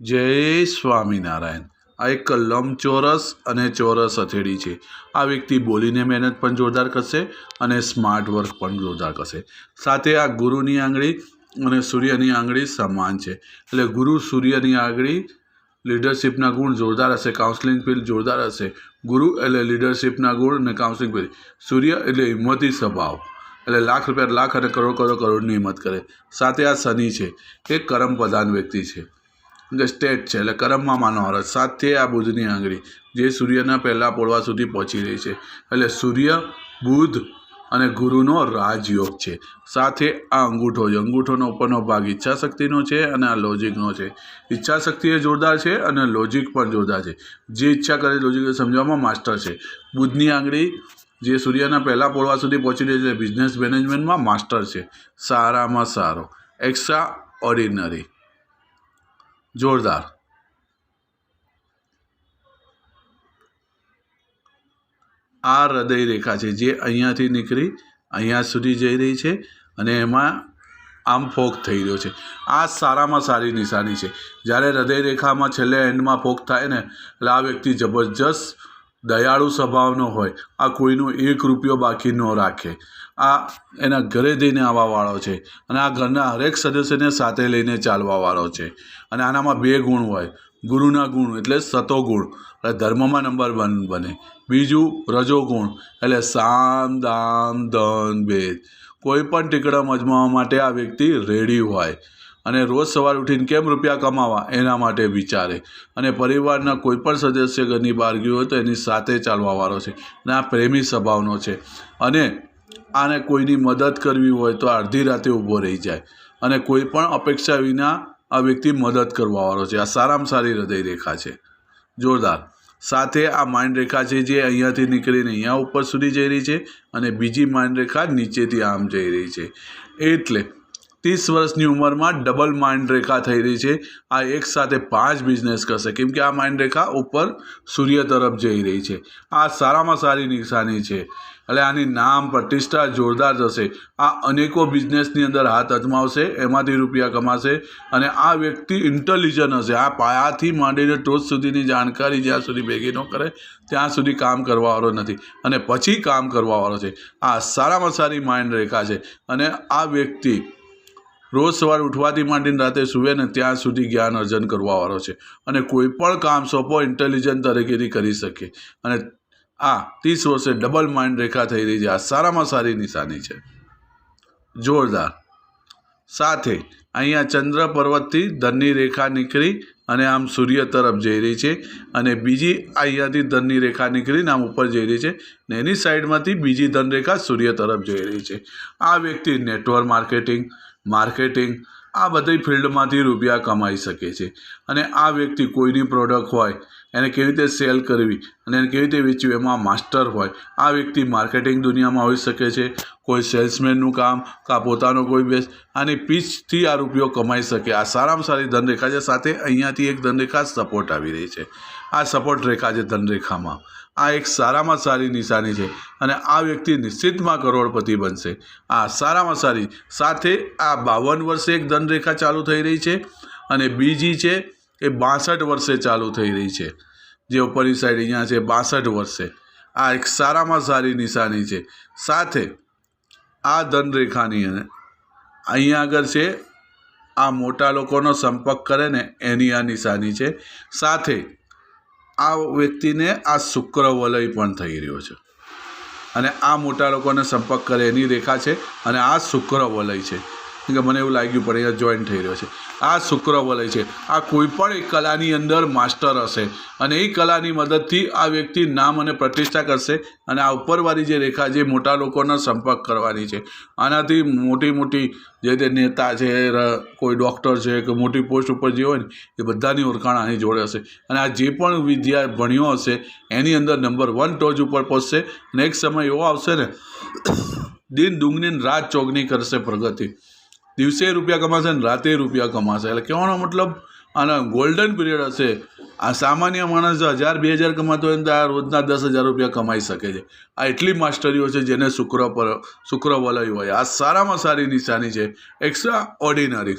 જય સ્વામિનારાયણ. આ એક લંબચોરસ અને ચોરસ હથેળી છે. આ વ્યક્તિ બોલીને મહેનત પણ જોરદાર કરશે અને સ્માર્ટ વર્ક પણ જોરદાર કરશે. સાથે આ ગુરુની આંગળી અને સૂર્યની આંગળી સમાન છે. એટલે ગુરુ સૂર્યની આંગળી લીડરશિપના ગુણ જોરદાર હશે કાઉન્સિલિંગ ફિલ્ડ જોરદાર હશે. ગુરુ એટલે લીડરશિપના ગુણ અને કાઉન્સિલિંગ ફિલ્ડ સૂર્ય એટલે હિંમતી સ્વભાવ. એટલે લાખ રૂપિયા, લાખ અને કરોડ કરોડ, કરોડની હિંમત કરે. સાથે આ શનિ છે. એ કરમ પ્રધાન વ્યક્તિ છે. સ્ટેટ છે, એટલે કરમમાં માનવાનો સાથે આ બુધની આંગળી, જે સૂર્યના પહેલાં પોળવા સુધી પહોંચી રહી છે. એટલે સૂર્ય, બુધ અને ગુરુનો રાજયોગ છે. સાથે આ અંગૂઠો છે. અંગૂઠોનો ઉપરનો ભાગ ઈચ્છાશક્તિનો છે અને આ લોજિકનો છે. ઈચ્છાશક્તિ એ જોરદાર છે અને લોજિક પણ જોરદાર છે. જે ઈચ્છા કરે લોજિક સમજવામાં માસ્ટર છે. બુધની આંગળી, જે સૂર્યના પહેલાં પોળવા સુધી પહોંચી રહી છે બિઝનેસ મેનેજમેન્ટમાં માસ્ટર છે. સારામાં સારો. એક્સ્ટ્રા ઓર્ડિનરી જોરદાર. આ હૃદય રેખા છે જે અહીંયાથી નીકળી અહીંયા સુધી જઈ રહી છે અને એમાં આમ ફોક થઈ રહ્યો છે. આ સારામાં સારી નિશાની છે. જ્યારે હૃદય રેખામાં છેલ્લે એન્ડમાં ફોક થાય ને, એટલે આ વ્યક્તિ જબરજસ્ત દયાળુ સ્વભાવનો હોય, આ કોઈનો એક રૂપિયો બાકી ન રાખે. આ એના ઘરે જઈને આવવાવાળો છે અને આ ઘરના હરેક સદસ્યને સાથે લઈને ચાલવાવાળો છે. અને આનામાં બે ગુણ હોય, ગુરુના ગુણ એટલે સતોગુણ એટલે ધર્મમાં નંબર વન બને. બીજું રજોગુણ એટલે સામ, દામ, ધન, ભેદ. કોઈ પણ ટીકડમ અજમાવવા માટે આ વ્યક્તિ રેડી હોય. અને રોજ સવારે ઉઠીને કેમ રૂપિયા કમાવા? એના માટે વિચારે. અને પરિવારના કોઈ પણ સદસ્ય ઘરની બહાર ગયું હોય તો એની સાથે ચાલવાવાળો છે. અને આ પ્રેમી સ્વભાવનો છે. અને આને કોઈની મદદ કરવી હોય તો અડધી રાતે ઊભો રહી જાય. અને કોઈ પણ અપેક્ષા વિના આ વ્યક્તિ મદદ કરવાવાળો છે. આ સારામાં સારી હૃદય રેખા છે. જોરદાર. સાથે આ માઇન્ડ રેખા છે જે અહીંયાથી નીકળીને અહીંયા ઉપર સુધી જઈ રહી છે અને બીજી માઇન્ડ રેખા નીચેથી આમ જઈ રહી છે. એટલે ત્રીસ વર્ષની ઉંમરમાં ડબલ માઇન્ડ રેખા થઈ રહી છે. આ એક સાથે પાંચ બિઝનેસ કરશે. કેમ કે આ માઇન્ડ રેખા ઉપર સૂર્ય તરફ જઈ રહી છે. આ સારામાં સારી નિશાની છે. એટલે આની નામ પ્રતિષ્ઠા જોરદાર થશે. આ અનેકો બિઝનેસની અંદર હાથ અજમાવશે, એમાંથી રૂપિયા કમાશે અને આ વ્યક્તિ ઇન્ટેલિજન્ટ હશે. આ પાયાથી માંડીને ટોચ સુધીની જાણકારી જ્યાં સુધી ભેગી ન કરે, ત્યાં સુધી કામ કરવાવાળો નથી. અને પછી કામ કરવાવાળો છે. આ સારામાં સારી માઇન્ડ રેખા છે. અને આ વ્યક્તિ રોજ સવાર ઉઠવાથી માંડીને રાતે સૂવે ને ત્યાં સુધી જ્ઞાન અર્જન કરવાવાળો છે. અને કોઈ પણ કામ સોંપો ઇન્ટેલિજન્ટ તરીકેથી કરી શકે. અને આ ત્રીસ વર્ષે ડબલ માઇન્ડ રેખા થઈ રહી છે. આ સારામાં સારી નિશાની છે. જોરદાર. સાથે અહીંયા ચંદ્ર પર્વતથી ધનની રેખા નીકળી અને આમ સૂર્ય તરફ જઈ રહી છે અને બીજી અહીંયાથી ધનની રેખા નીકળીને આમ ઉપર જઈ રહી છે ને એની સાઈડમાંથી બીજી ધનરેખા સૂર્ય તરફ જઈ રહી છે. આ વ્યક્તિ નેટવર્ક માર્કેટિંગ માર્કેટિંગ, આ બધી ફિલ્ડમાંથી રૂપિયા કમાઈ શકે છે. અને આ વ્યક્તિ કોઈની પ્રોડક્ટ હોય, એને કેવી રીતે સેલ કરવી અને એને કેવી રીતે વેચવી એમાં માસ્ટર હોય, આ વ્યક્તિ માર્કેટિંગ દુનિયામાં હોઈ શકે છે. કોઈ સેલ્સમેનનું કામ કાં પોતાનો કોઈ બેસ આની પીચથી આ રૂપિયો કમાઈ શકે. આ સારામાં સારી ધનરેખા છે. સાથે અહીંયાથી એક ધનરેખા સપોર્ટ આવી રહી છે. આ સપોર્ટ રેખા છે ધનરેખામાં. આ એક સારામાં સારી નિશાની છે અને આ વ્યક્તિ નિશ્ચિતમાં કરોડપતિ બનશે. આ સારામાં સારી સાથે આ બાવન વર્ષે એક ધનરેખા ચાલુ થઈ રહી છે અને બીજી છે એ બાસઠ વર્ષે ચાલુ થઈ રહી છે. જે ઉપરની સાઈડ અહીંયા છે, બાસઠ વર્ષે. આ એક સારામાં સારી નિશાની છે. સાથે આ ધનરેખાની અહીંયા આગળ છે, આ મોટા લોકોનો સંપર્ક કરે ને એની આ નિશાની છે. સાથે આ વ્યક્તિને આ શુક્ર વલય પણ થઈ રહ્યો છે. અને આ મોટા લોકોને સંપર્ક કરે, એની રેખા છે અને આ શુક્ર વલય છે. કે મને એવું લાગ્યું પણ અહીંયા જોઈન થઈ રહ્યો છે. આ શુક્ર વલય છે. આ કોઈ પણ એક કલાની અંદર માસ્ટર હશે અને એ કલાની મદદથી આ વ્યક્તિ નામ અને પ્રતિષ્ઠા કરશે અને આ ઉપરવાળી જે રેખા જે મોટા લોકોનો સંપર્ક કરવાની છે. આનાથી મોટી મોટી જે તે નેતા છે કોઈ ડૉક્ટર છે કે મોટી પોસ્ટ ઉપર જે હોય ને, એ બધાની ઓળખાણ આની જોડે હશે. અને આ જે પણ વિદ્યા ભણ્યો હશે, એની અંદર નંબર વન ટોચ ઉપર પહોંચશે અને એક સમય એવો આવશે ને, દિન દુગની રાત ચોગની કરશે પ્રગતિ. દિવસે રૂપિયા કમાશે ને રાતે રૂપિયા કમાશે. એટલે કહેવાનો મતલબ આના ગોલ્ડન પીરિયડ હશે. આ સામાન્ય માણસ હજાર, બે હજાર કમાતો હોય તો આ રોજના દસ હજાર રૂપિયા કમાઈ શકે છે. આ એટલી માસ્ટરીઓ છે જેને શુક્ર પર, શુક્ર વલય હોય. આ સારામાં સારી નિશાની છે. એક્સ્ટ્રા ઓર્ડિનરી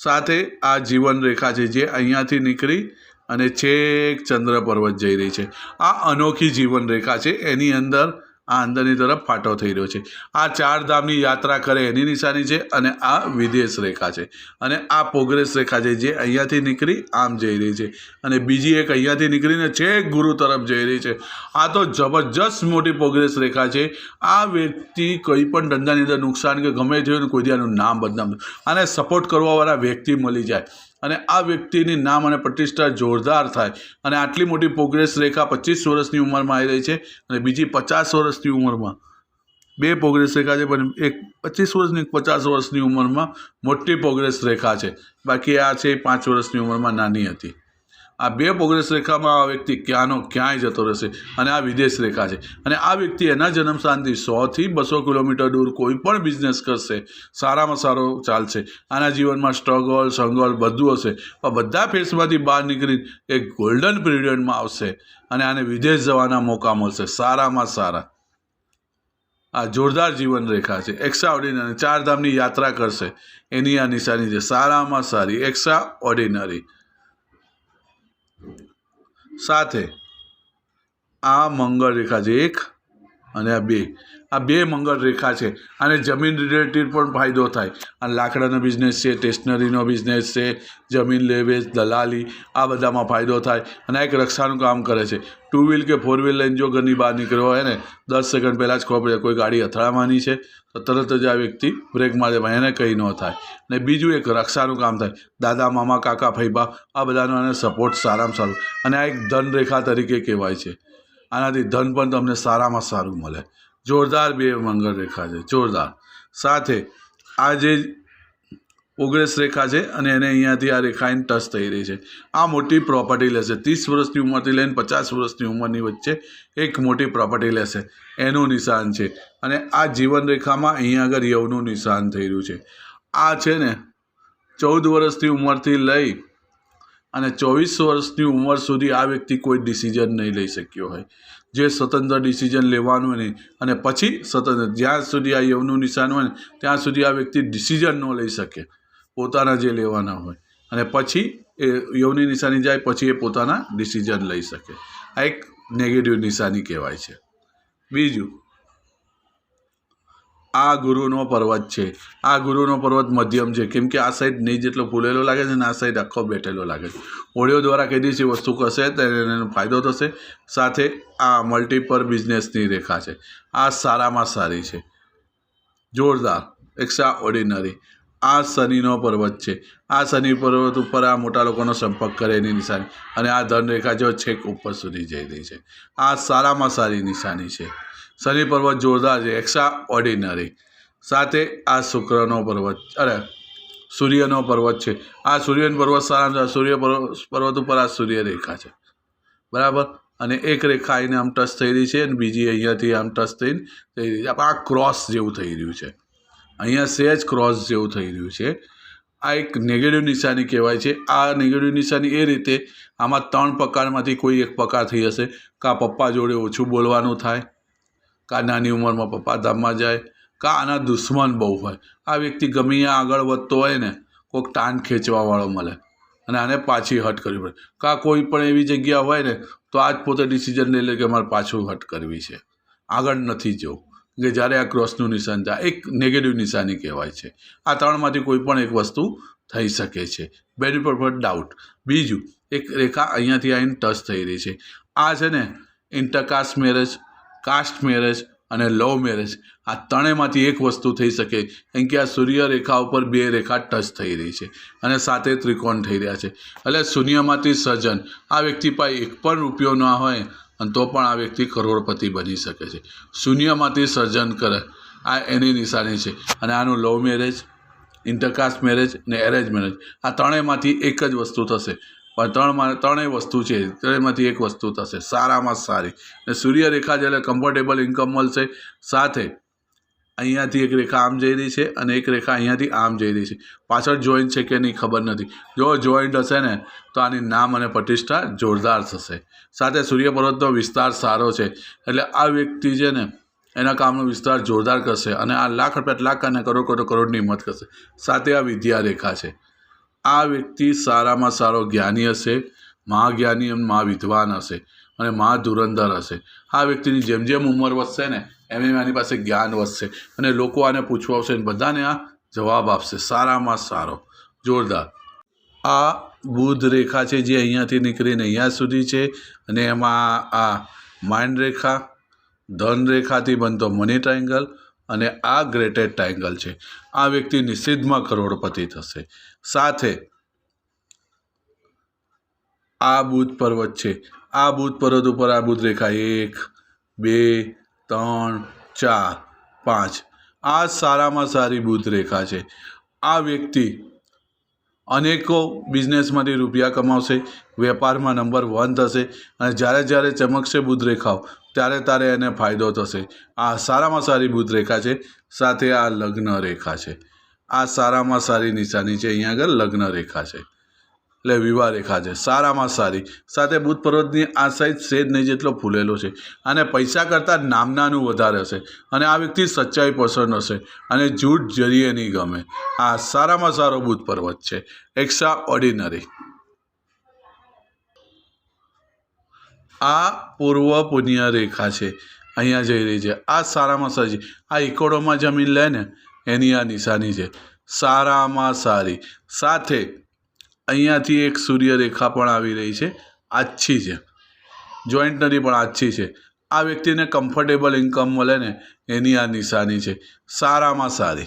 સાથે આ જીવન રેખા છે જે અહીંયાથી નીકળી અને છેક ચંદ્ર પર્વત જઈ રહી છે. આ અનોખી જીવન રેખા છે. એની અંદર આ અંદરની તરફ ફાટો થઈ રહ્યો છે. આ ચાર ધામની યાત્રા કરે એની નિશાની છે અને આ વિદેશ રેખા છે. અને આ પ્રોગ્રેસ રેખા છે જે અહીંયાથી નીકળી આમ જઈ રહી છે. અને બીજી એક અહીંયાથી નીકળીને છેક ગુરુ તરફ જઈ રહી છે. આ તો જબરજસ્ત મોટી પ્રોગ્રેસ રેખા છે. આ વ્યક્તિ કોઈ પણ ધંધાની અંદર નુકસાન કે ગમે ને કોઈ દી નામ બદનામ અને સપોર્ટ કરવાવાળા વ્યક્તિ મળી જાય. અને આ વ્યક્તિની નામ અને પ્રતિષ્ઠા જોરદાર થાય. અને આટલી મોટી પ્રોગ્રેસ રેખા પચીસ વર્ષની ઉંમરમાં આવી રહી છે અને બીજી પચાસ વર્ષની ઉંમરમાં. બે પ્રોગ્રેસ રેખા છે, પણ એક પચીસ વર્ષની પચાસ વર્ષની ઉંમરમાં મોટી પ્રોગ્રેસ રેખા છે. બાકી આ છે પાંચ વર્ષની ઉંમરમાં નાની હતી. આ બે પ્રોગ્રેસ રેખામાં આ વ્યક્તિ ક્યાંનો ક્યાંય જતો રહેશે? અને આ વિદેશ રેખા છે. અને આ વ્યક્તિ એના જન્મસ્થાનથી સોથી બસો કિલોમીટર દૂર કોઈ પણ બિઝનેસ કરશે. સારામાં સારો ચાલશે. આના જીવનમાં સ્ટ્રગલ સંગલ બધું હશે. પણ બધા ફેસમાંથી બહાર નીકળી એક ગોલ્ડન પીરિયડમાં આવશે. અને આને વિદેશ જવાના મોકા મળશે. સારામાં સારા. આ જોરદાર જીવન રેખા છે. એક્સ્ટ્રા ઓર્ડિનરી ચારધામની યાત્રા કરશે. એની આ નિશાની છે. સારામાં સારી. એક્સ્ટ્રા ઓર્ડિનરી સાથે આ મંગળ રેખા છે એક અને આ બે. આ બે મંગળ રેખા છે અને જમીન રિલેટેડ પણ ફાયદો થાય. અને લાકડાનો બિઝનેસ છે સ્ટેશનરીનો બિઝનેસ છે, જમીન લેવેચ દલાલી, આ બધામાં ફાયદો થાય અને આ એક રક્ષાનું કામ કરે છે. ટુ વ્હીલ કે ફોર વ્હીલ લઈને જો ઘરની બહાર નીકળ્યો હોય ને, દસ સેકન્ડ પહેલાં જ ખબર પડે કોઈ ગાડી અથડાવાની છે, તો તરત જ આ વ્યક્તિ બ્રેક મારે એને કંઈ ન થાય. ને બીજું એક રક્ષાનું કામ થાય. દાદા, મામા, કાકા ફૈબા આ બધાનો એને સપોર્ટ સારામાં સારું. અને આ એક ધન રેખા તરીકે કહેવાય છે. આનાથી ધન પણ તમને સારામાં સારું મળે. જોરદાર બે મંગળ રેખા છે, જોરદાર. સાથે આ જે ઓગણસ રેખા છે અને એને અહીંયાથી આ રેખાઈને ટચ થઈ રહી છે. આ મોટી પ્રોપર્ટી લેશે. ત્રીસ વર્ષની ઉંમરથી લઈને પચાસ વર્ષની ઉંમરની વચ્ચે એક મોટી પ્રોપર્ટી લેશે. એનું નિશાન છે. અને આ જીવન રેખામાં અહીંયા આગળ યવનું નિશાન થઈ રહ્યું છે. આ છે ને ચૌદ વર્ષની ઉંમરથી લઈ અને ચોવીસ વર્ષની ઉંમર સુધી આ વ્યક્તિ કોઈ ડિસિઝન નહીં લઈ શક્યો હોય. જે સ્વતંત્ર ડિસિઝન લેવાનું નહીં અને પછી સ્વતંત્ર, જ્યાં સુધી આ યવનું નિશાન હોય ને, ત્યાં સુધી આ વ્યક્તિ ડિસિઝન ન લઈ શકે, પોતાના જે લેવાના હોય. અને પછી એ યવની નિશાની જાય, પછી એ પોતાના ડિસિઝન લઈ શકે. આ એક નેગેટિવ નિશાની કહેવાય છે. બીજું આ ગુરુનો પર્વત છે. આ ગુરુનો પર્વત મધ્યમ છે. કેમ કે આ સાઈડ નહીં જેટલો ફૂલેલો લાગે છે ને આ સાઈડ આખો બેઠેલો લાગે છે. ઓડિયો દ્વારા કહી એ વસ્તુ કરશે તો એનો ફાયદો થશે. સાથે આ મલ્ટીપર બિઝનેસની રેખા છે. આ સારામાં સારી છે. જોરદાર. એક્સ્ટ્રા ઓર્ડિનરી આ શનિનો પર્વત છે. આ શનિ પર્વત ઉપર આ મોટા લોકોનો સંપર્ક કરે એની નિશાની. અને આ ધનરેખા જો છેક ઉપર સુધી જઈ રહી છે. આ સારામાં સારી નિશાની છે. શનિ પર્વત જોરદાર છે એક્સ્ટ્રા ઓર્ડિનરી સાથે આ શુક્રનો પર્વત, અરે, સૂર્યનો પર્વત છે. આ સૂર્યનો પર્વત સારા, સૂર્ય પર્વત ઉપર આ સૂર્ય રેખા છે. બરાબર? અને એક રેખા આવીને આમ ટચ થઈ રહી છે અને બીજી અહીંયાથી આમ ટચ થઈને થઈ રહી છે. આ ક્રોસ જેવું થઈ રહ્યું છે. અહીંયા સહેજ ક્રોસ જેવું થઈ રહ્યું છે. આ એક નેગેટિવ નિશાની કહેવાય છે. આ નેગેટિવ નિશાની એ રીતે આમાં ત્રણ પ્રકારમાંથી કોઈ એક પ્રકાર થઈ હશે. કાં પપ્પા જોડે ઓછું બોલવાનું થાય. કાં નાની ઉંમરમાં પપ્પા ધામમાં જાય, કાં આના દુશ્મન બહુ હોય. આ વ્યક્તિ ગમે ત્યાં આગળ વધતો હોય ને કોઈક તાન ખેંચવાવાળો મળે અને આને પાછી હટ કરવી પડે. કાં કોઈ પણ એવી જગ્યા હોય ને, તો જ પોતે ડિસિઝન લઈ લે કે મારે પાછું હટ કરવી છે. આગળ નથી જવું. કે જ્યારે આ ક્રોસનું નિશાન થાય, એક નેગેટિવ નિશાની કહેવાય છે. આ ત્રણમાંથી કોઈ પણ એક વસ્તુ થઈ શકે છે. બેરી પર ડાઉટ બીજું, એક રેખા અહીંયાથી આવીને ટચ થઈ રહી છે. આ છે ને ઇન્ટરકાસ્ટ મેરેજ કાસ્ટ મેરેજ અને લવ મેરેજ. આ ત્રણેયમાંથી એક વસ્તુ થઈ શકે, કેમ કે આ સૂર્ય રેખા ઉપર બે રેખા ટચ થઈ રહી છે અને સાથે ત્રિકોણ થઈ રહ્યા છે. એટલે શૂન્યમાંથી સર્જન, આ વ્યક્તિ પાસે એક પણ રૂપિયો ના હોય અને તો પણ આ વ્યક્તિ કરોડપતિ બની શકે છે. શૂન્યમાંથી સર્જન કરે, આ એની નિશાની છે. અને આનું લવ મેરેજ, ઇન્ટરકાસ્ટ મેરેજ અને એરેન્જ મેરેજ, આ ત્રણેયમાંથી એક જ વસ્તુ થશે. ત્રણમાં ત્રણેય વસ્તુ છે, ત્રણેયમાંથી એક વસ્તુ થશે, સારામાં સારી. અને સૂર્યરેખા છે એટલે કમ્ફર્ટેબલ ઇન્કમ મળશે. સાથે અહીંયાથી એક રેખા આમ જઈ રહી છે અને એક રેખા અહીંયાથી આમ જઈ રહી છે. પાછળ જોઈન્ટ છે કે નહીં ખબર નથી. જો જોઈન્ટ હશે ને, તો આની નામ અને પ્રતિષ્ઠા જોરદાર થશે. સાથે સૂર્ય પર્વતનો વિસ્તાર સારો છે. એટલે આ વ્યક્તિ છે ને, એના કામનો વિસ્તાર જોરદાર કરશે અને આ લાખ રૂપિયા લાખ અને કરોડ કરોડ કરોડની હિંમત કરશે. સાથે આ વિદ્યા રેખા છે. આ વ્યક્તિ સારામાં સારો જ્ઞાની હશે મહાજ્ઞાની અને મહાવિદ્વાન હશે અને મહાધુરંધર હશે. આ વ્યક્તિની જેમ જેમ ઉંમર વધશે ને, એમ એમ આની પાસે જ્ઞાન વધશે અને લોકો આને પૂછવા આવશે અને બધાને આ જવાબ આપશે, સારામાં સારો. જોરદાર. આ બુધ રેખા છે જે અહીંયાથી નીકળીને અહીંયા સુધી છે અને એમાં આ માઇન્ડ રેખા, ધન રેખાથી બનતો મની ટ્રાયંગલ અને આ ગ્રેટેડ ટ્રાયંગલ છે. આ વ્યક્તિ નિષિદ્ધમાં કરોડપતિ થશે. સાથે આ બુધ પર્વત છે. આ બુધ પર્વત ઉપર આ બુધ રેખા એક, બે, ત્રણ, ચાર, પાંચ. આ સારામાં સારી બુધ રેખા છે. આ વ્યક્તિ અનેકો બિઝનેસમાંથી રૂપિયા કમાવશે, વેપારમાં નંબર વન થશે અને જ્યારે જ્યારે ચમકશે બુધ ત્યારે ત્યારે એને ફાયદો થશે. આ સારામાં સારી બુધ છે. સાથે આ લગ્ન રેખા છે. આ સારામાં સારી નિશાની છે. અહીંયા આગળ લગ્ન રેખા છે. એટલે વિવાહ રેખા છે. સારામાં સારી. સાથે બુધ પર્વતની આ સાઈડ શેડ નહીં જેટલો ફૂલેલો છે. અને પૈસા કરતાં નામનાનું વધારે હશે. અને આ વ્યક્તિ સચ્ચાઈ પસંદ હશે. અને જૂઠ જરીએ નહીં ગમે. આ સારામાં સારો બુધ પર્વત છે. એક્સ્ટ્રા ઓર્ડિનરી આ પૂર્વ પુણ્ય રેખા છે. અહીંયા જઈ રહી છે. આ સારામાં સારી આ ઇકોડોમાં જમીન લે ને એની આ નિશાની છે. સારામાં સારી. સાથે અહીંયાથી એક સૂર્યરેખા પણ આવી રહી છે. આછી છે. જોઈન્ટનરી પણ આછી છે. આ વ્યક્તિને કમ્ફર્ટેબલ ઇન્કમ મળે ને, એની આ નિશાની છે. સારામાં સારી.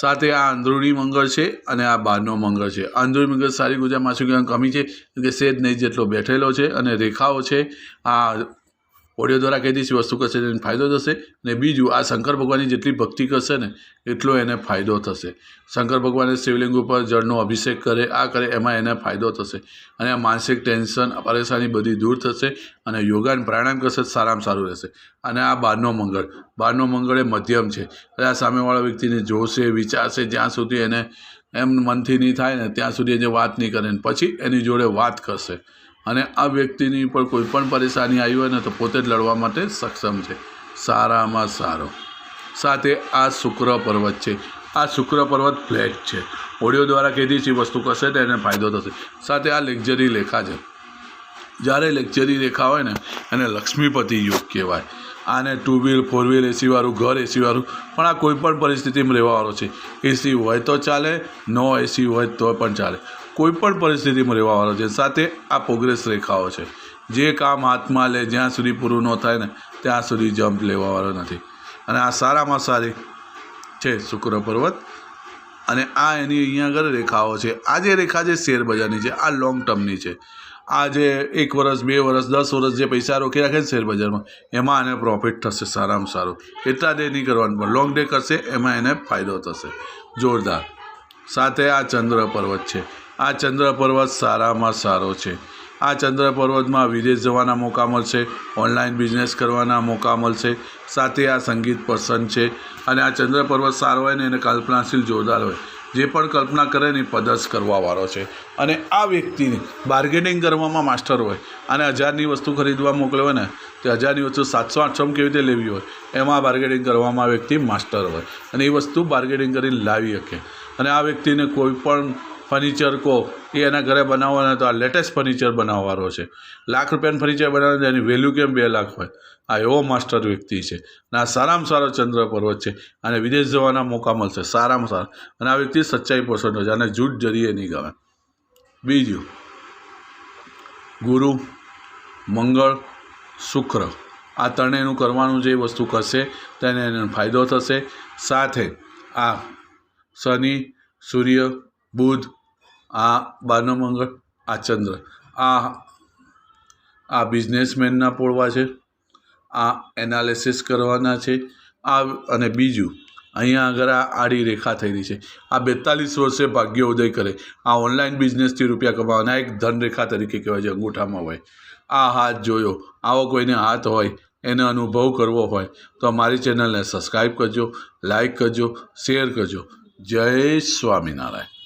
સાથે આ અંદરૂણી મંગળ છે અને આ બહારનો મંગળ છે. અંદરૂણી મંગળ સારી ગુજરાત માસિક કમી છે કે સેજ નહીં જેટલો બેઠેલો છે અને રેખાઓ છે. આ ઓડિયો દ્વારા કહી દઈશ વસ્તુ કરશે એને ફાયદો થશે ને બીજું, આ શંકર ભગવાનની જેટલી ભક્તિ કરશે ને, એટલો એને ફાયદો થશે. શંકર ભગવાને શિવલિંગ ઉપર જળનો અભિષેક કરે, આ કરે, એમાં એને ફાયદો થશે. અને આ માનસિક ટેન્શન, પરેશાની બધી દૂર થશે અને યોગા અને પ્રાણાયામ કરશે સારામાં સારું રહેશે. અને આ બહારનો મંગળ બહારનો મંગળ એ મધ્યમ છે. આ સામેવાળા વ્યક્તિને જોશે, વિચારશે, જ્યાં સુધી એને એમ મનથી નહીં થાય ને, ત્યાં સુધી જે વાત નહીં કરે ને, પછી એની જોડે વાત કરશે. અને આ વ્યક્તિની પર કોઈ પણ પરેશાની આવી હોય ને તો પોતે જ લડવા માટે સક્ષમ છે. સારામાં સારો. સાથે આ શુક્ર પર્વત છે. આ શુક્ર પર્વત ફ્લેટ છે. ઓડિયો દ્વારા કીધી છે વસ્તુ કરશે તો એને ફાયદો થશે. સાથે આ લેક્ઝરી રેખા છે. જ્યારે લેક્ચરી રેખા હોય ને, એને લક્ષ્મીપતિ યુગ કહેવાય. આને ટુ વ્હીલ ફોર વ્હીલ એસીવાળું ઘર એસીવાળું પણ આ કોઈ પણ પરિસ્થિતિમાં રહેવાવાળો છે. એસી હોય તો ચાલે નો એસી હોય તો પણ ચાલે. કોઈ પણ પરિસ્થિતિમાં રહેવાવાળો છે. સાથે આ પ્રોગ્રેસ રેખાઓ છે. જે કામ હાથમાં લે, જ્યાં સુધી પૂરું ન થાય ને, ત્યાં સુધી જમ્પ લેવાવાળો નથી. અને આ સારામાં સારી છે શુક્ર પર્વત. અને આ એની અહીંયા આગળ રેખાઓ છે. આ જે રેખા છે શેર બજારની છે, આ લોંગ ટર્મની છે. આ જે એક વર્ષ, બે વર્ષ, દસ વર્ષ જે પૈસા રોકી રાખે ને શેર બજારમાં, એમાં એને પ્રોફિટ થશે સારામાં સારું. એટલા ડે નહીં કરવાનું, પણ લોંગ ડે કરશે, એમાં એને ફાયદો થશે. જોરદાર. સાથે આ ચંદ્ર પર્વત છે. આ ચંદ્ર પર્વત સારામાં સારો છે. આ ચંદ્ર પર્વતમાં વિદેશ જવાના મોકા મળશે, ઓનલાઈન બિઝનેસ કરવાના મોકા મળશે, સાથે આ સંગીત પસંદ છે અને આ ચંદ્ર પર્વત સારો હોય ને એને કલ્પનાશીલ જોરદાર હોય. જે પણ કલ્પના કરે ને પદસ કરવાવાળો છે. અને આ વ્યક્તિને બાર્ગેનિંગ કરવામાં માસ્ટર હોય અને હજારની વસ્તુ ખરીદવા મોકલ્યો હોય ને, તે હજારની વસ્તુ સાતસો આઠસોમાં કેવી રીતે લેવી હોય, એમાં બાર્ગેનિંગ કરવામાં વ્યક્તિ માસ્ટર હોય. અને એ વસ્તુ બાર્ગેનિંગ કરીને લાવી શકે. અને આ વ્યક્તિને કોઈ પણ ફર્નિચર કહો એ એના ઘરે બનાવવાના તો આ લેટેસ્ટ ફર્નિચર બનાવવાનો છે. લાખ રૂપિયાનું ફર્નિચર બનાવવાનું, એની વેલ્યુ કેમ બે લાખ હોય? આ એવો માસ્ટર વ્યક્તિ છે. અને આ સારામાં સારો ચંદ્ર પર્વત છે. અને વિદેશ જવાના મોકા મળશે, સારામાં સારા. અને આ વ્યક્તિ સચ્ચાઈ પસંદ છે. અને જૂઠ જરીએ નહીં ગમે. બીજું, ગુરુ, મંગળ, શુક્ર. આ ત્રણેયનું કરવાનું જે વસ્તુ કરશે, તેને એને ફાયદો થશે. સાથે આ શનિ, સૂર્ય, બુધ આ બારનો મંગળ, આ ચંદ્ર. આ આ બિઝનેસમેનના પોળવા છે. આ એનાલિસિસ કરવાના છે. આ અને બીજું, અહીંયા આગળ આ આડી રેખા થઈ રહી છે. આ બેતાલીસ વર્ષે ભાગ્ય ઉદય કરે. આ ઓનલાઈન બિઝનેસથી રૂપિયા કમાવાના એક ધનરેખા તરીકે કહેવાય છે, અંગૂઠામાં હોય. આ હાથ જોયો. આવો કોઈને હાથ હોય, એને અનુભવ કરવો હોય, તો મારી ચેનલને સબસ્ક્રાઈબ કરજો, લાઈક કરજો, શેર કરજો. જય સ્વામિનારાયણ.